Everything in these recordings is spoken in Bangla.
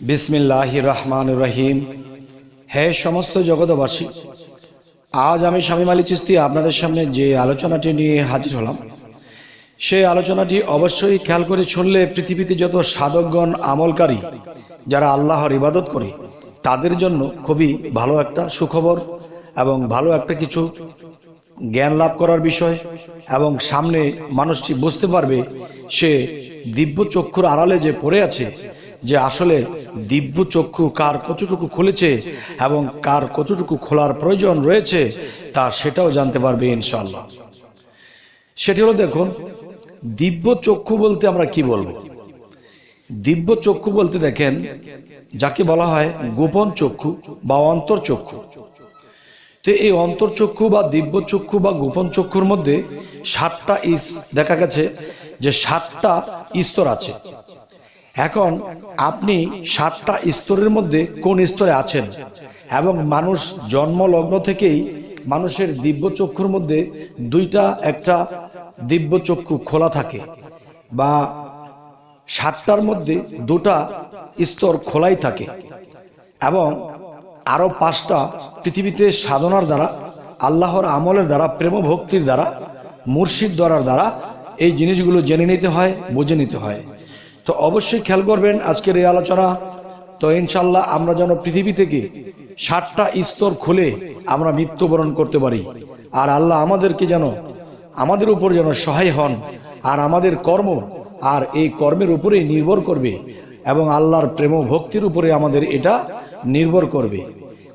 বিসমিল্লাহ রহমান রহিম। হে সমস্ত জগতবাসী আজ আমি শামীম আলী চিস্তি আপনাদের সামনে যে আলোচনাটি নিয়ে হাজির হলাম, সেই আলোচনাটি অবশ্যই খেয়াল করে শুনলে পৃথিবীতে যত সাধকগণ, আমলকারী, যারা আল্লাহর ইবাদত করে, তাদের জন্য খুবই ভালো একটা সুখবর এবং ভালো একটা কিছু জ্ঞান লাভ করার বিষয় এবং সামনে মানুষটি বুঝতে পারবে সে দিব্য চক্ষুর আড়ালে যে পড়ে আছে যে আসলে দিব্য চক্ষু কার কতটুকু খুলেছে এবং কার কতটুকু খোলার প্রয়োজন রয়েছে, তা সেটাও জানতে পারবে ইনশাল্লাহ সেটি হলো দেখুন, দিব্য চক্ষু বলতে আমরা কি বলব? দিব্য চক্ষু বলতে দেখেন, যাকে বলা হয় গোপন চক্ষু বা অন্তর চক্ষু। তো এই অন্তর্চক্ষু বা দিব্য চক্ষু বা গোপন চক্ষুর মধ্যে ষাটটা ইস দেখা গেছে, যে ষাটটা স্তর আছে। এখন আপনি সাতটা স্তরের মধ্যে কোন স্তরে আছেন? এবং মানুষ জন্ম লগ্ন থেকেই মানুষের দিব্য চক্ষুর মধ্যে দুইটা, একটা দিব্য চক্ষু খোলা থাকে বা সাতটার মধ্যে দুটা স্তর খোলাই থাকে এবং আরও পাঁচটা পৃথিবীতে সাধনার দ্বারা, আল্লাহর আমলের দ্বারা প্রেম ভক্তির দ্বারা, মুর্শিদ দ্বারার দ্বারা এই জিনিসগুলো জেনে নিতে হয়, বুঝে নিতে হয়। তো অবশ্যই খেয়াল করবেন আজকের এই আলোচনা। তো ইনশাল্লাহ আমরা যেন পৃথিবী থেকে ষাটটা স্তর খুলে আমরা মৃত্যুবরণ করতে পারি। আর আল্লাহ আমাদেরকে যেন, আমাদের উপর যেন সহায় হন, আর আমাদের কর্ম আর এই কর্মের উপরেই নির্ভর করবে এবং আল্লাহর প্রেম ভক্তির উপরে আমাদের এটা নির্ভর করবে।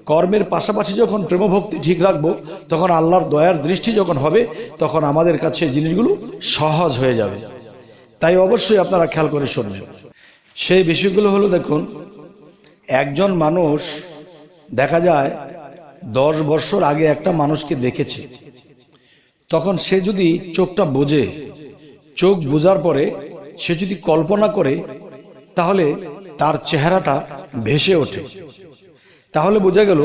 কর্মের পাশাপাশি যখন প্রেম ভক্তি ঠিক রাখব, তখন আল্লাহর দয়ার দৃষ্টি যখন হবে, তখন আমাদের কাছে জিনিসগুলো সহজ হয়ে যাবে। তাই অবশ্যই আপনারা খেয়াল করে শুনবেন সেই বিষয়গুলো হলো, দেখুন, একজন মানুষ, দেখা যায়, দশ বছর আগে একটা মানুষকে দেখেছে। তখন সে যদি চোখটা বোঝে, চোখ বোঝার পরে সে যদি কল্পনা করে, তাহলে তার চেহারাটা ভেসে ওঠে। তাহলে বোঝা গেল,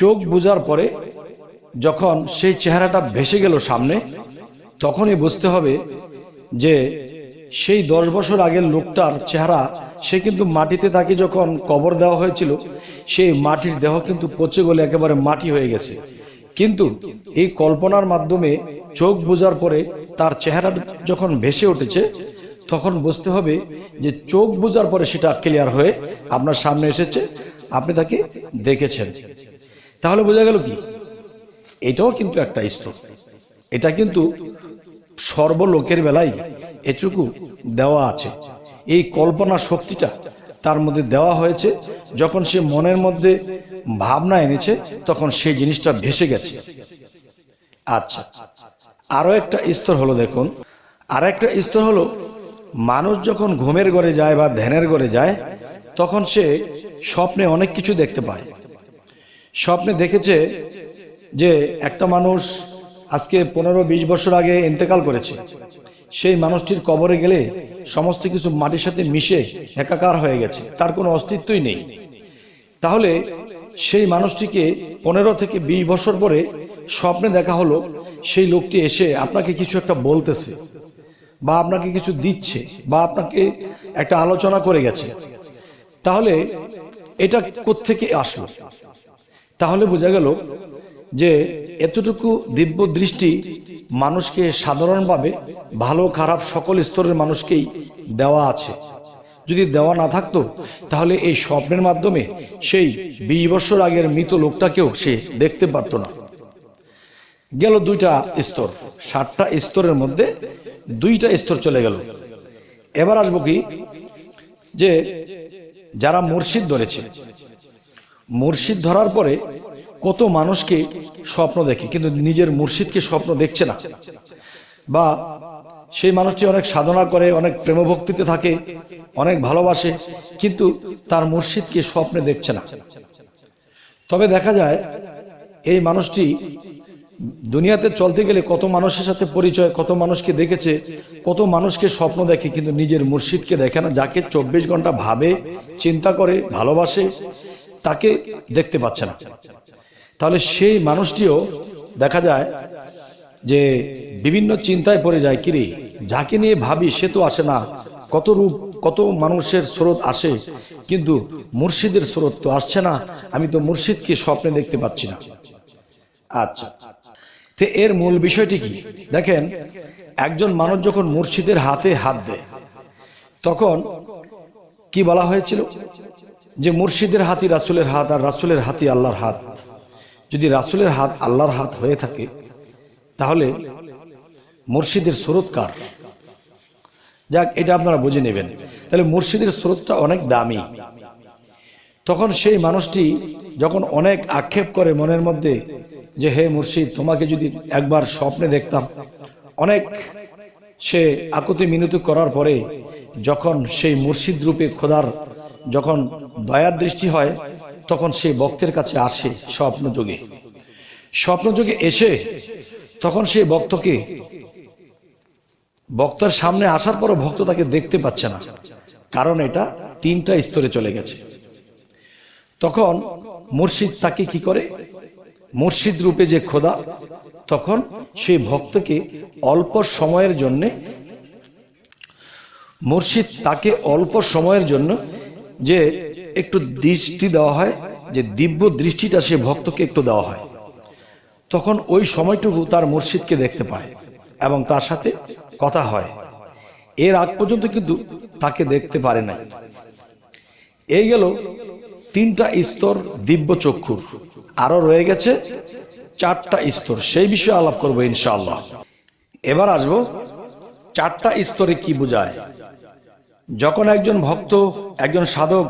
চোখ বোঝার পরে যখন সেই চেহারাটা ভেসে গেল সামনে, তখনই বুঝতে হবে যে সেই দশ বছর আগের লোকটার চেহারা, সে কিন্তু মাটিতে তাকে যখন কবর দেওয়া হয়েছিল, সেই মাটির দেহ কিন্তু পচে গলে একেবারে মাটি হয়ে গেছে। কিন্তু এই কল্পনার মাধ্যমে চোখ বোঝার পরে তার চেহারা যখন ভেসে উঠেছে, তখন বুঝতে হবে যে চোখ বোঝার পরে সেটা ক্লিয়ার হয়ে আপনার সামনে এসেছে, আপনি তাকে দেখেছেন। তাহলে বোঝা গেল কি? এটাও কিন্তু একটা স্তর এটা কিন্তু সর্বলোকের বেলায় এটুকু দেওয়া আছে। এই কল্পনা শক্তিটা তার মধ্যে দেওয়া হয়েছে। যখন সে মনের মধ্যে ভাবনা এনেছে, তখন সেই জিনিসটা ভেসে গেছে। আচ্ছা আরও একটা স্তর হলো দেখুন। আর একটা স্তর হলো, মানুষ যখন ঘুমের ঘরে যায় বা ধ্যানের ঘরে যায়, তখন সে স্বপ্নে অনেক কিছু দেখতে পায়। স্বপ্নে দেখেছে যে একটা মানুষ আজকে পনেরো বিশ বছর আগে ইন্তেকাল করেছে। সেই মানুষটির কবরে গেলে সমস্ত কিছু মাটির সাথে মিশে একাকার হয়ে গেছে। তার কোনো অস্তিত্বই নেই। তাহলে সেই মানুষটিকে পনেরো থেকে বিশ বছর পরে স্বপ্নে দেখা হলো, সেই লোকটি এসে আপনাকে কিছু একটা বলতেছে, বা আপনাকে কিছু দিচ্ছে, বা আপনাকে একটা আলোচনা করে গেছে। তাহলে এটা কোত্থেকে আসলো? তাহলে বোঝা গেল যে এতটুকু দিব্য দৃষ্টি মানুষকে সাধারণভাবে ভালো, খারাপ সকল স্তরের মানুষকেই দেওয়া আছে। যদি দেওয়া না থাকতো, তাহলে এই স্বপ্নের মাধ্যমে সেই বিশ বছর আগের মৃত লোকটাকেও সে দেখতে পারতো না। গেল দুইটা স্তর ষাটটা স্তরের মধ্যে দুইটা স্তর চলে গেল। এবার আসব কি, যে যারা মুর্শিদ ধরেছে। মুর্শিদ ধরার পরে কত মানুষকে স্বপ্ন দেখে, কিন্তু নিজের মুর্শিদকে স্বপ্ন দেখছে না। বা সেই মানুষটি অনেক সাধনা করে, অনেক প্রেমভক্তিতে থাকে, অনেক ভালোবাসে, কিন্তু তার মুর্শিদকে স্বপ্নে দেখছে না। তবে দেখা যায়, এই মানুষটি দুনিয়াতে চলতে গেলে কত মানুষের সাথে পরিচয়, কত মানুষকে দেখেছে, কত মানুষকে স্বপ্ন দেখে, কিন্তু নিজের মুর্শিদকে দেখে না, যাকে চব্বিশ ঘণ্টা ভাবে, চিন্তা করে, ভালোবাসে, তাকে দেখতে পাচ্ছে না। তাহলে সেই মানুষটিও দেখা যায় যে বিভিন্ন চিন্তায় পড়ে যায় কিরে যাকে নিয়ে ভাবি সে তো আসে না। কত রূপ, কত মানুষের স্রোত আসে, কিন্তু মুর্শিদের স্রোত তো আসছে না। আমি তো মুর্শিদকে স্বপ্নে দেখতে পাচ্ছি না। আচ্ছা। তো এর মূল বিষয়টি কি? দেখেন, একজন মানুষ যখন মুর্শিদের হাতে হাত দেয়, তখন কি বলা হয়েছিল? যে মুর্শিদের হাতি রাসুলের হাত আর রাসুলের হাতি আল্লাহর হাত। যদি রাসুলের হাত আল্লাহর হাত হয়ে থাকে, তাহলে মুর্শিদের স্রোতকার যাক, এটা আপনারা বুঝে নেবেন। তাহলে মুর্শিদের স্রোতটা অনেক দামি। তখন সেই মানুষটি যখন অনেক আক্ষেপ করে মনের মধ্যে যে, হে মুর্শিদ, তোমাকে যদি একবার স্বপ্নে দেখতাম। অনেক সে আকুতি মিনতি করার পরে যখন সেই মুর্শিদ রূপে খোদার যখন দয়ার দৃষ্টি হয় তখন সে ভক্তের কাছে আসে স্বপ্ন যোগে স্বপ্ন যোগে এসে তখন সেই ভক্তকে, ভক্তের সামনে আসার পরও ভক্ত তাকে দেখতে পাচ্ছে না, কারণ এটা তিনটা স্তরে চলে গেছে। তখন মুর্শিদ তাকে কি করে? মুর্শিদ রূপে যে খোদা, তখন সেই ভক্তকে অল্প সময়ের জন্যে, মুর্শিদ তাকে অল্প সময়ের জন্য যে একটু দৃষ্টি দেওয়া হয় যে দিব্য দৃষ্টিটা সে ভক্তকে একটু দেওয়া হয়। তখন ওই সময়টুকু তার মুর্শিদকে দেখতে পায় এবং তার সাথে কথা হয়। এর আগ পর্যন্ত কিন্তু তাকে দেখতে পারে না এই গেল তিনটা স্তর দিব্য চক্ষুর। আরও রয়ে গেছে চারটা স্তর। সেই বিষয়ে আলাপ করব ইনশাআল্লাহ। এবার আসব চারটা স্তরে কি বোঝায়। যখন একজন ভক্ত, একজন সাধক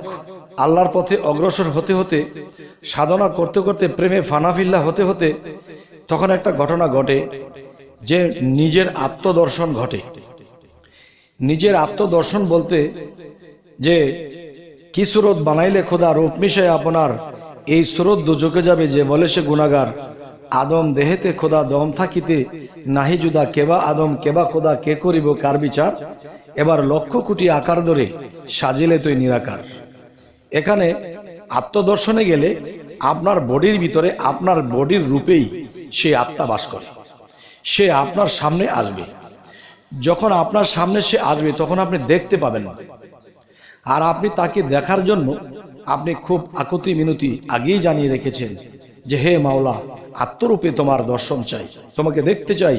আল্লাহর পথে অগ্রসর হতে হতে, সাধনা করতে করতে প্রেমে ফানাফিল্লা হতে হতে, তখন একটা ঘটনা ঘটে যে নিজের আত্মদর্শন ঘটে। নিজের আত্মদর্শন বলতে যে, কি সুরত বানাইলে খোদা রূপ মিশে আপনার, এই সুরত দুচোখে যাবে যে বলে সে গুণাগার। আদম দেহেতে খোদা দম থাকিতে নাহি জুদা, কেবা আদম, কেবা খোদা, কে করিব কার বিচার? এবার লক্ষ কোটি আকার ধরে সাজিলে তুই নিরাকার। এখানে আত্মদর্শনে গেলে আপনার বডির ভিতরে আপনার বডির রূপেই সে আত্মা বাস করে। সে আপনার সামনে আসবে। যখন আপনার সামনে সে আসবে, তখন আপনি দেখতে পাবেন। না আর আপনি তাকে দেখার জন্য আপনি খুব আকুতি মিনতি আগেই জানিয়ে রেখেছেন যে, হে মাওলা, আত্মরূপে তোমার দর্শন চাই। তোমাকে দেখতে চাই।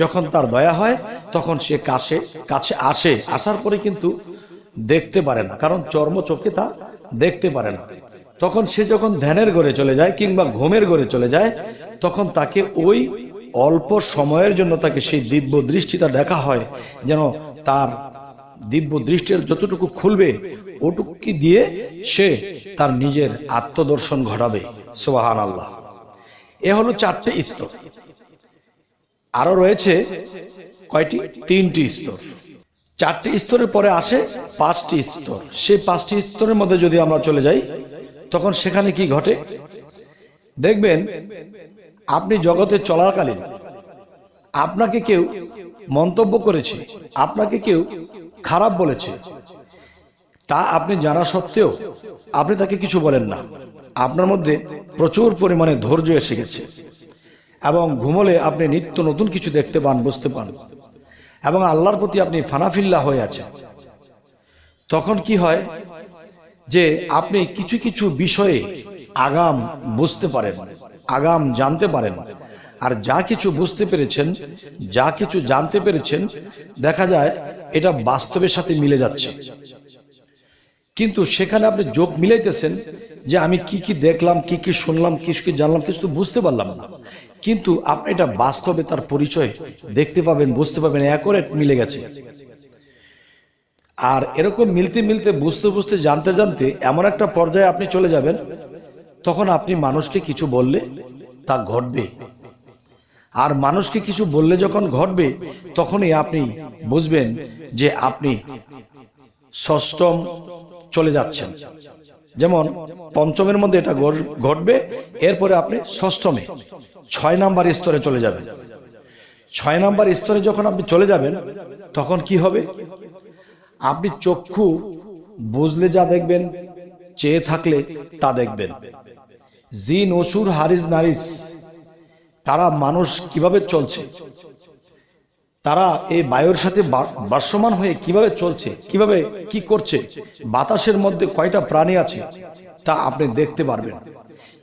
যখন তার দয়া হয়, তখন সে কাছে কাছে আসে। আসার পরে কিন্তু দেখতে পারে না, কারণ চর্ম চোখে তা দেখতে পারে না। তখন সে যখন ধ্যানের ঘরে চলে যায় কিংবা ঘুমের ঘরে চলে যায়, তখন তাকে ওই অল্প সময়ের জন্য তাকে সেই দিব্য দৃষ্টিটা দেখা হয়, যেন তার দিব্য দৃষ্টির যতটুকু খুলবে ওটুকু দিয়ে সে তার নিজের আত্মদর্শন ঘটাবে। সোহান আল্লাহ এ হলো চারটে স্তর। আরও রয়েছে কয়টি? তিনটি স্তর। চারটি স্তরের পরে আসে পাঁচটি স্তর। সেই পাঁচটি স্তরের মধ্যে যদি আমরা চলে যাই, তখন সেখানে কি ঘটে? দেখবেন, আপনি জগতে চলাকালীন আপনাকে কেউ মন্তব্য করেছে, আপনাকে কেউ খারাপ বলেছে। তা আপনি জানা সত্ত্বেও আপনি তাকে কিছু বলেন না। আপনার মধ্যে প্রচুর পরিমাণে ধৈর্য এসে গেছে এবং ঘুমলে আপনি নিত্য নতুন কিছু দেখতে পান, বুঝতে পান। এবং আল্লাহর প্রতি আপনি ফানাফিল্লা হয়ে আছেন। তখন কি হয়? যে আপনি কিছু কিছু বিষয়ে আগাম বুঝতে পারেন, আগাম জানতে পারেন। আর যা কিছু বুঝতে পেরেছেন, যা কিছু জানতে পেরেছেন, দেখা যায় এটা বাস্তবের সাথে মিলে যাচ্ছে। কিন্তু সেখানে আপনি যোগ মিলাইতেছেন যে আমি কি কি দেখলাম, কি কি শুনলাম কি কি জানলাম, কিছু তো বুঝতে পারলাম না। কিন্তু আপনি এটা বাস্তবে তার পরিচয় দেখতে পাবেন, বুঝতে পাবেন একরেট মিলে গেছে। আর এরকম মিলতে মিলতে, বুঝতে বুঝতে, জানতে জানতে এমন একটা পর্যায়ে আপনি চলে যাবেন, তখন আপনি মানুষকে কিছু বললে তা ঘটবে। আর মানুষকে কিছু বললে যখন ঘটবে, তখনই আপনি বুঝবেন যে আপনি ষষ্ঠম চলে যাচ্ছেন। যেমন পঞ্চমের মধ্যে এটা ঘটবে, এরপরে আপনি ষষ্ঠমে, ছয় নাম্বার স্তরে চলে যাবেন। ছয় নাম্বার স্তরে যখন আপনি চলে যাবেন, তখন কি হবে? আপনি চক্ষু বুঝলে যা দেখবেন, চেয়ে থাকলে তা দেখবেন। জিন, অসুর, হারিস, নারিস, তারা মানুষ কীভাবে চলছে? তারা এই বায়ুর সাথে বা- হয়ে কীভাবে চলছে, কীভাবে কি করছে, বাতাসের মধ্যে কয়টা প্রাণী আছে তা আপনি দেখতে পারবেন।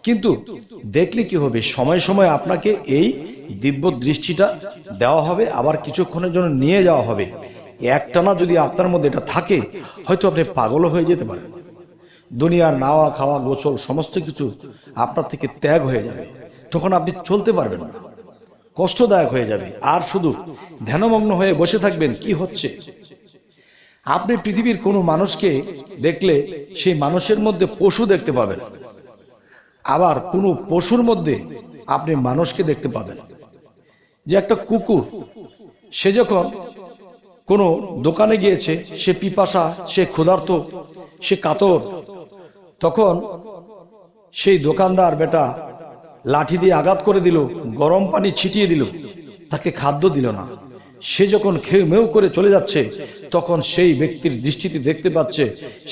কিন্তু দেখলে কি হবে? সময় সময় আপনাকে এই দিব্য দৃষ্টিটা দেওয়া হবে, আবার কিছুক্ষণের জন্য নিয়ে যাওয়া হবে। একটানা যদি আপনার মধ্যে এটা থাকে, হয়তো আপনি পাগলও হয়ে যেতে পারেন। দুনিয়ার নাওয়া, খাওয়া, গোসল, সমস্ত কিছু আপনার থেকে ত্যাগ হয়ে যাবে। তখন আপনি চলতে পারবেন না। কষ্টদায়ক হয়ে যাবে। আর শুধু ধ্যানমগ্ন হয়ে বসে থাকবেন, কি হচ্ছে? আপনি পৃথিবীর কোনো মানুষকে দেখলে সেই মানুষের মধ্যে পশু দেখতে পাবেন। আবার কোনো পশুর মধ্যে আপনি মানুষকে দেখতে পাবেন। যে একটা কুকুর, সে যখন কোনো দোকানে গিয়েছে, সে পিপাসা, সে ক্ষুধার্ত, সে কাতর, তখন সেই দোকানদার বেটা লাঠি দিয়ে আঘাত করে দিল, গরম পানি ছিটিয়ে দিল। তাকে খাদ্য দিল না। সে যখন খেউ মেউ করে চলে যাচ্ছে, তখন সেই ব্যক্তির দৃষ্টিতে দেখতে পাচ্ছে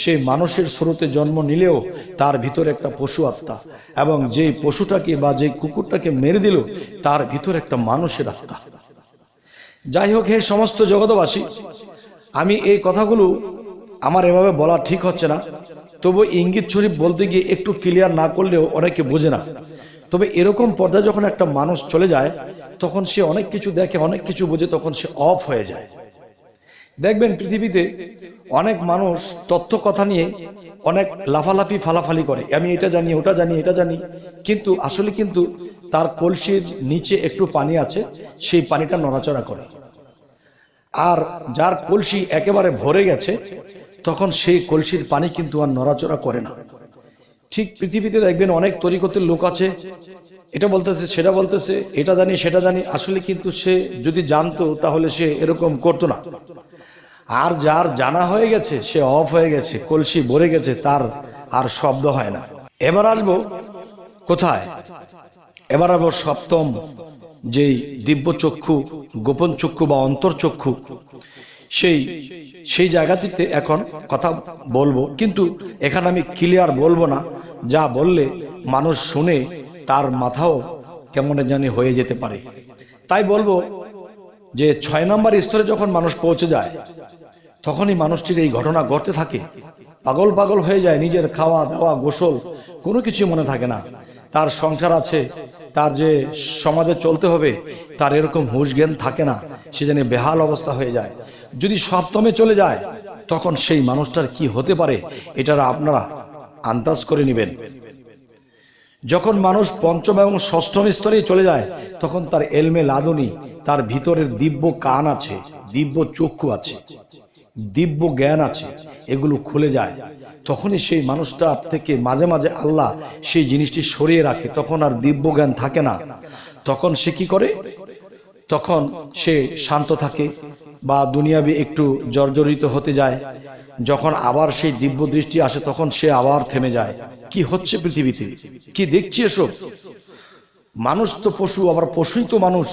সেই মানুষের স্রোতে জন্ম নিলেও তার ভিতরে একটা পশু আত্মা এবং যেই পশুটাকে বা যেই কুকুরটাকে মেরে দিল, তার ভিতরে একটা মানুষের আত্মা। যাই হোক, হে সমস্ত জগতবাসী আমি এই কথাগুলো আমার এভাবে বলা ঠিক হচ্ছে না। তবু ইঙ্গিত শরীফ বলতে গিয়ে একটু ক্লিয়ার না করলেও অনেকে বোঝে না। তবে এরকম পর্যায়ে যখন একটা মানুষ চলে যায়, তখন সে অনেক কিছু দেখে, অনেক কিছু বোঝে, তখন সে অফ হয়ে যায়। দেখবেন পৃথিবীতে অনেক মানুষ তথ্য কথা নিয়ে অনেক লাফালাফি, ফালাফালি করে। আমি এটা জানি, ওটা জানি, এটা জানি। কিন্তু আসলে কিন্তু তার কলসির নিচে একটু পানি আছে, সেই পানিটা নড়াচড়া করে। আর যার কলসি একেবারে ভরে গেছে, তখন সেই কলসির পানি কিন্তু আর নড়াচড়া করে না। ঠিক পৃথিবীতে দেখবেন অনেক তরিকতের লোক আছে। এটা বলতেছে, সেটা বলতেছে, এটা জানি, সেটা জানি। আসলে কিন্তু সে যদি জানতো, তাহলে সে এরকম করতো না। আর যার জানা হয়ে গেছে, সে অফ হয়ে গেছে, কলসি ভরে গেছে, তার আর শব্দ হয় না। এবার আসব কোথায়? এবার আবার সপ্তম যেই দিব্য চক্ষু গোপন চক্ষু বা অন্তর্চক্ষু। সেই সেই জায়গাটিতে এখন কথা বলব। কিন্তু এখানে আমি ক্লিয়ার বলব না। যা বললে মানুষ শুনে তার মাথাও কেমন জানি হয়ে যেতে পারে। তাই বলব যে ছয় নম্বর স্তরে যখন মানুষ পৌঁছে যায়, তখনই মানুষটির এই ঘটনা ঘটতে থাকে। পাগল পাগল হয়ে যায়, নিজের খাওয়া দাওয়া গোসল, কোনো কিছু মনে থাকে না। তার সংসার আছে, তার যে সমাজে চলতে হবে, তার এরকম হুঁশ জ্ঞান থাকে না, সে যেন বেহাল অবস্থা হয়ে যায়। যদি সপ্তমে চলে যায়, তখন সেই মানুষটার কি হতে পারে, এটার আপনারা আন্দাজ করে নেবেন। যখন মানুষ পঞ্চম এবং ষষ্ঠম স্তরে চলে যায়, তখন তার এলমে লাদনি, তার ভিতরের দিব্য কান আছে, দিব্য চক্ষু আছে, দিব্য জ্ঞান আছে, এগুলো খুলে যায়। তখনই সেই মানুষটার থেকে মাঝে মাঝে আল্লাহ সেই জিনিসটি সরিয়ে রাখে, তখন আর দিব্য জ্ঞান থাকে না। তখন সে কি করে? তখন সে শান্ত থাকে বা দুনিয়াবি একটু জর্জরিত হতে যায়। যখন আবার সেই দিব্য দৃষ্টি আসে, তখন সে আবার থেমে যায়। কি হচ্ছে পৃথিবীতে? কি দেখছি এসব? মানুষ তো পশু, আবার পশুই তো মানুষ।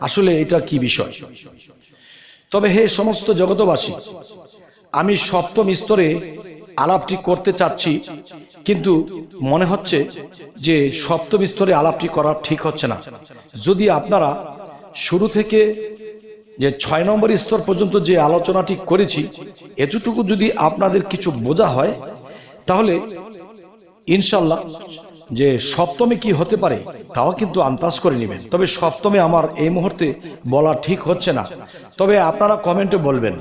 আসলে এটা কি বিষয়? তবে হে সমস্ত জগতবাসী আমি সপ্তম স্তরে আলাপটি করতে চাচ্ছি, কিন্তু মনে হচ্ছে যে সপ্তম স্তরে আলাপটি করা ঠিক হচ্ছে না। যদি আপনারা শুরু থেকে যে ছয় নম্বর স্তর পর্যন্ত যে আলোচনাটি করেছি, এতটুকু যদি আপনাদের কিছু বোঝা হয়, তাহলে ইনশাল্লাহ যে সপ্তমে কি হতে পারে, তাও কিন্তু আন্দাজ করে নেবেন। তবে সপ্তমে আমার এই মুহূর্তে বলা ঠিক হচ্ছে না। তবে আপনারা কমেন্টে বলবেন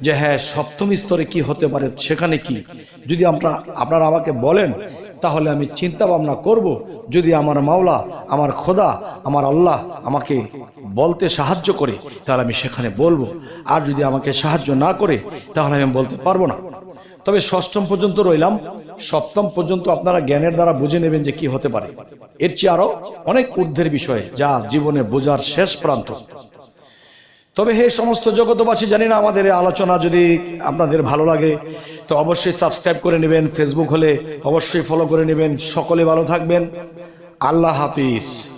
যে হ্যাঁ সপ্তম স্তরে কি হতে পারে, সেখানে কি? যদি আমরা, আপনারা আমাকে বলেন, তাহলে আমি চিন্তা ভাবনা করব। যদি আমার মাওলা, আমার খোদা, আমার আল্লাহ আমাকে বলতে সাহায্য করে, তাহলে আমি সেখানে বলব। আর যদি আমাকে সাহায্য না করে, তাহলে আমি বলতে পারব না। তবে ষষ্ঠম পর্যন্ত রইলাম। সপ্তম পর্যন্ত আপনারা জ্ঞানের দ্বারা বুঝে নেবেন যে কি হতে পারে। এর চেয়ে আরও অনেক ঊর্ধ্বের বিষয় যা জীবনে বোঝার শেষ প্রান্ত। তবে হে সমস্ত জগতবাসী জানি না আমাদের আলোচনা যদি আপনাদের ভালো লাগে, তো অবশ্যই সাবস্ক্রাইব করে নেবেন, ফেসবুক হলে অবশ্যই ফলো করে নেবেন। সকলে ভালো থাকবেন। আল্লাহ হাফিজ।